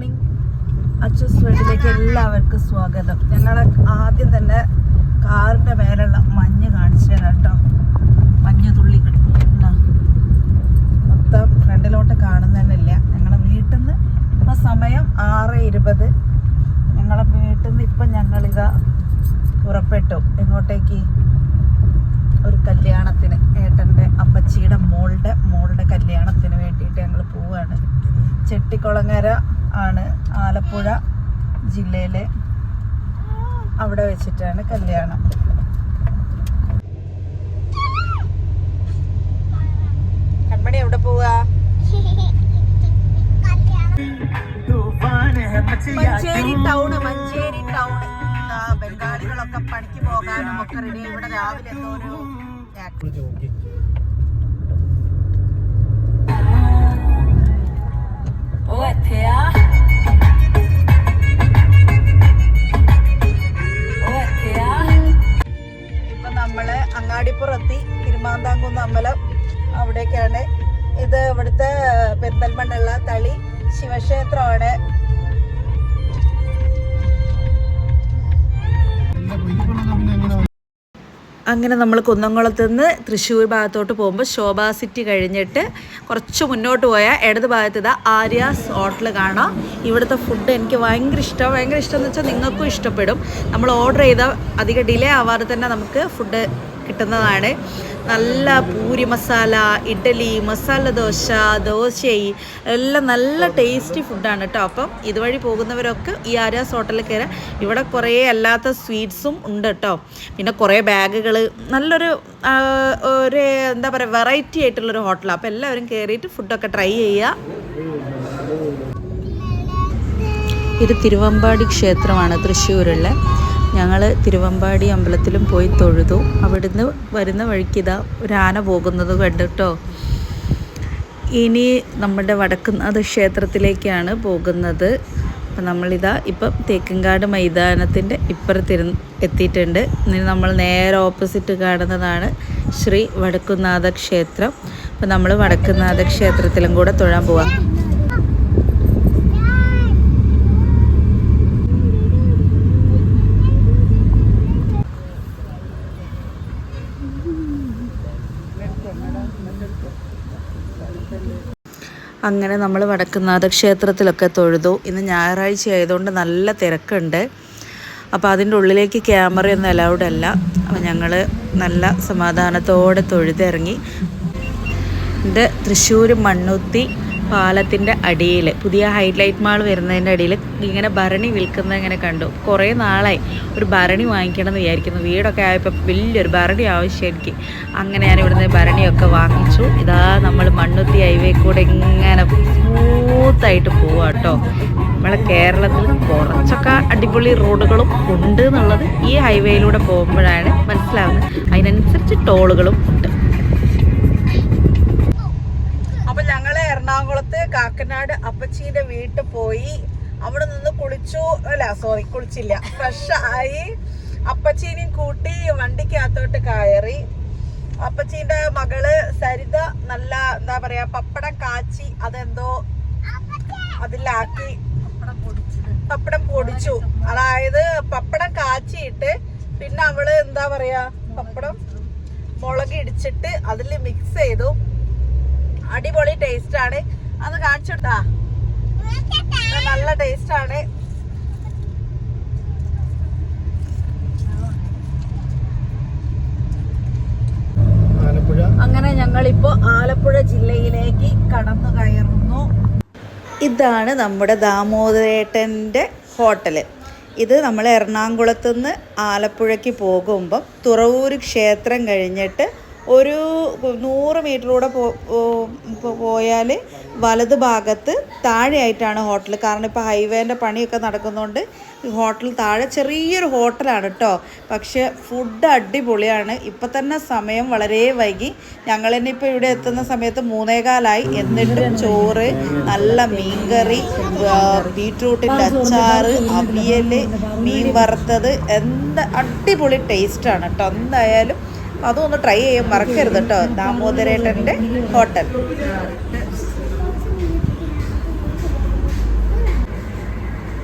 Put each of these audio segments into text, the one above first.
Morning Achus വീട്ടിലേക്ക് എല്ലാവർക്കും സ്വാഗതം. ഞങ്ങൾ ആദ്യം തന്നെ കാറിന്റെ മേലുള്ള മഞ്ഞ് കാണിച്ചു തരാം കേട്ടോ. മഞ്ഞ് തുള്ളി? മൊത്തം ഫ്രണ്ടിലോട്ട് കാണുന്നതല്ല ഞങ്ങളുടെ വീട്ടിൽ നിന്ന് ഇപ്പം സമയം ആറ് ഇരുപത്. ഞങ്ങളെ വീട്ടിൽ നിന്ന് ഇപ്പം ഞങ്ങളിതാ പുറപ്പെട്ടു. എങ്ങോട്ടേക്ക്? ഒരു കല്യാണത്തിന്. ഏട്ടന്റെ അപ്പച്ചിയുടെ മോളുടെ മോളുടെ കല്യാണത്തിന് വേണ്ടിയിട്ട് ഞങ്ങൾ പോവുകയാണ് ചെട്ടിക്കുളങ്ങര ആണ് ആലപ്പുഴ ജില്ലയിലെ അവിടെ വെച്ചിട്ടാണ് കല്യാണം. കൺമണി എവിടെ പോവാ? മഞ്ചേരി ടൗണ് മഞ്ചേരി ടൗണ് ബംഗാളികളൊക്കെ പണിക്ക് പോകാനും ഒക്കെ റെഡി ഇവിടെ രാവിലെ എന്തോ ഒരു അങ്ങാടിപ്പുറത്തി തിരുമാന്താംകുന്ന് അമ്പലം അവിടേക്കാണ്. ഇത് ഇവിടുത്തെ പെരിന്തൽമണ്ണുള്ള തളി ശിവക്ഷേത്രമാണ്. അങ്ങനെ നമ്മൾ കുന്നംകുളത്ത് നിന്ന് തൃശ്ശൂർ ഭാഗത്തോട്ട് പോകുമ്പോൾ ശോഭാ സിറ്റി കഴിഞ്ഞിട്ട് കുറച്ച് മുന്നോട്ട് പോയാൽ ഇടത് ഭാഗത്ത് ഇതാ ആര്യാസ് ഹോട്ടൽ കാണാം. ഇവിടുത്തെ ഫുഡ് എനിക്ക് ഭയങ്കര ഇഷ്ടം. ഭയങ്കര ഇഷ്ടം എന്ന് വെച്ചാൽ നിങ്ങൾക്കും ഇഷ്ടപ്പെടും. നമ്മൾ ഓർഡർ ചെയ്താൽ അധികം ഡിലേ ആവാതെ തന്നെ നമുക്ക് ഫുഡ് കിട്ടുന്നതാണ്. നല്ല പൂരി മസാല ഇഡലി മസാല ദോശ ദോശയി എല്ലാം നല്ല ടേസ്റ്റി ഫുഡാണ് കേട്ടോ അപ്പം ഇതുവഴി പോകുന്നവരൊക്കെ ഈ ആര്യാസ് ഹോട്ടലിൽ കയറാം ഇവിടെ കുറേ അല്ലാത്ത സ്വീറ്റ്സും ഉണ്ട് കേട്ടോ പിന്നെ കുറേ ബാഗുകൾ നല്ലൊരു ഒരു എന്താ പറയുക വെറൈറ്റി ആയിട്ടുള്ളൊരു ഹോട്ടലാണ് അപ്പോൾ എല്ലാവരും കയറിയിട്ട് ഫുഡൊക്കെ ട്രൈ ചെയ്യുക ഇത് തിരുവമ്പാടി ക്ഷേത്രമാണ് തൃശ്ശൂരുള്ള ഞങ്ങൾ തിരുവമ്പാടി അമ്പലത്തിലും പോയി തൊഴുതു. അവിടുന്ന് വരുന്ന വഴിക്ക് ഇതാ ഒരു ആന പോകുന്നത് കണ്ടിട്ടോ? ഇനി നമ്മുടെ വടക്കുന്നാഥ ക്ഷേത്രത്തിലേക്കാണ് പോകുന്നത്. അപ്പം നമ്മളിതാ ഇപ്പം തേക്കങ്കാട് മൈതാനത്തിന്റെ ഇപ്പുറത്തിരു എത്തിയിട്ടുണ്ട്. ഇനി നമ്മൾ നേരെ ഓപ്പോസിറ്റ് കാണുന്നതാണ് ശ്രീ വടക്കുന്നാഥ ക്ഷേത്രം. അപ്പം നമ്മൾ വടക്കുന്നാഥ ക്ഷേത്രത്തിലും കൂടെ തൊഴാൻ പോവാം. അങ്ങനെ നമ്മൾ വടക്കുന്നാഥ ക്ഷേത്രത്തിലൊക്കെ തൊഴുതു. ഇന്ന് ഞായറാഴ്ച ആയതുകൊണ്ട് നല്ല തിരക്കുണ്ട്. അപ്പോൾ അതിന്റെ ഉള്ളിലേക്ക് ക്യാമറയൊന്നും അലൗഡ് അല്ല. അപ്പോൾ ഞങ്ങൾ നല്ല സമാധാനത്തോടെ തൊഴുതിറങ്ങി. ഇത് തൃശ്ശൂർ മണ്ണുത്തി പാലത്തിന്റെ അടിയിൽ പുതിയ ഹൈലൈറ്റ് മാൾ വരുന്നതിന്റെ അടിയിൽ ഇങ്ങനെ ഭരണി വിൽക്കുന്നത് ഇങ്ങനെ കണ്ടു. കുറേ നാളായി ഒരു ഭരണി വാങ്ങിക്കണം എന്ന് വിചാരിക്കുന്നു. വീടൊക്കെ ആയപ്പോൾ വലിയൊരു ഭരണി ആവശ്യം എനിക്ക്. അങ്ങനെ ഞാൻ ഇവിടുന്ന് ഭരണിയൊക്കെ വാങ്ങിച്ചു. ഇതാ നമ്മൾ മണ്ണുത്തി ഹൈവേ കൂടെ ഇങ്ങനെ സ്മൂത്തായിട്ട് പോവാം കേട്ടോ നമ്മളെ കേരളത്തിൽ കുറച്ചൊക്കെ അടിപൊളി റോഡുകളും ഉണ്ട് എന്നുള്ളത് ഈ ഹൈവേയിലൂടെ പോകുമ്പോഴാണ് മനസ്സിലാവുന്നത്. അതിനനുസരിച്ച് ടോളുകളും ഉണ്ട്. എറണാകുളത്ത് കാക്കനാട് അപ്പച്ചീന്റെ വീട്ടിൽ പോയി അവിടെ നിന്ന് കുളിച്ചു അല്ല സോറി കുളിച്ചില്ല. ഫ്രഷ് ആയി അപ്പച്ചീനെയും കൂട്ടി വണ്ടിക്കകത്തോട്ട് കയറി. അപ്പച്ചീന്റെ മകൾ സരിത നല്ല എന്താ പറയാ പപ്പടം കാച്ചി അതെന്തോ അതിലാക്കി. പപ്പടം പൊടിച്ചു. അതായത് പപ്പടം കാച്ചിയിട്ട് പിന്നെ അവൾ എന്താ പറയാ പപ്പടം മുളക് ഇടിച്ചിട്ട് അതിൽ മിക്സ് ചെയ്തു. അടിപൊളി ടേസ്റ്റ് ആണ്. അത് കാണിച്ചുണ്ടാ നല്ല ടേസ്റ്റ് ആണ് അങ്ങനെ ഞങ്ങളിപ്പോ ആലപ്പുഴ ജില്ലയിലേക്ക് കടന്നു കയറുന്നു. ഇതാണ് നമ്മുടെ ദാമോദരേട്ടന്റെ ഹോട്ടൽ. ഇത് നമ്മൾ എറണാകുളത്ത് നിന്ന് ആലപ്പുഴയ്ക്ക് പോകുമ്പം തുറവൂർ ക്ഷേത്രം കഴിഞ്ഞിട്ട് ഒരു നൂറ് മീറ്ററിലൂടെ പോ പോയാൽ വലത് ഭാഗത്ത് താഴെയായിട്ടാണ് ഹോട്ടൽ. കാരണം ഇപ്പോൾ ഹൈവേന്റെ പണിയൊക്കെ നടക്കുന്നതുകൊണ്ട് ഹോട്ടൽ താഴെ ചെറിയൊരു ഹോട്ടലാണ് കേട്ടോ പക്ഷേ ഫുഡ് അടിപൊളിയാണ്. ഇപ്പം തന്നെ സമയം വളരെ വൈകി. ഞങ്ങൾ തന്നെ ഇപ്പോൾ ഇവിടെ എത്തുന്ന സമയത്ത് മൂന്നേകാലായി. എന്നിട്ടും ചോറ് നല്ല മീൻകറി ബീട്രൂട്ടിന്റെ അച്ചാറ് അവിയൽ മീൻ വറുത്തത് എന്ത് അടിപൊളി ടേസ്റ്റാണ് കേട്ടോ എന്തായാലും അതൊന്ന് ട്രൈ ചെയ്യാൻ മറക്കരുത് കേട്ടോ ദാമോദരേട്ടന്റെ ഹോട്ടൽ.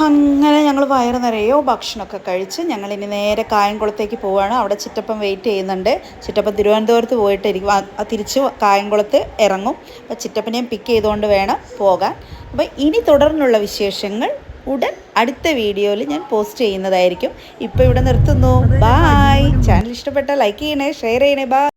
അങ്ങനെ ഞങ്ങൾ വയറ് നിറയോ ഭക്ഷണമൊക്കെ കഴിച്ച് ഞങ്ങൾ ഇനി നേരെ കായംകുളത്തേക്ക് പോവുകയാണ് അവിടെ ചിറ്റപ്പം വെയിറ്റ് ചെയ്യുന്നുണ്ട്. ചിറ്റപ്പം തിരുവനന്തപുരത്ത് പോയിട്ടിരിക്കും ആ- ആ തിരിച്ച് കായംകുളത്ത് ഇറങ്ങും. അപ്പോൾ ചിറ്റപ്പനെയും പിക്ക് ചെയ്തുകൊണ്ട് വേണം പോകാൻ. അപ്പോൾ ഇനി തുടർന്നുള്ള വിശേഷങ്ങൾ ഉടൻ അടുത്ത വീഡിയോയിൽ ഞാൻ പോസ്റ്റ് ചെയ്യുന്നതായിരിക്കും. ഇപ്പോൾ ഇവിടെ നിർത്തുന്നു. ബായ് ചാനൽ ഇഷ്ടപ്പെട്ടാൽ ലൈക്ക് ചെയ്യണേ ഷെയർ ചെയ്യണേ. ബായ്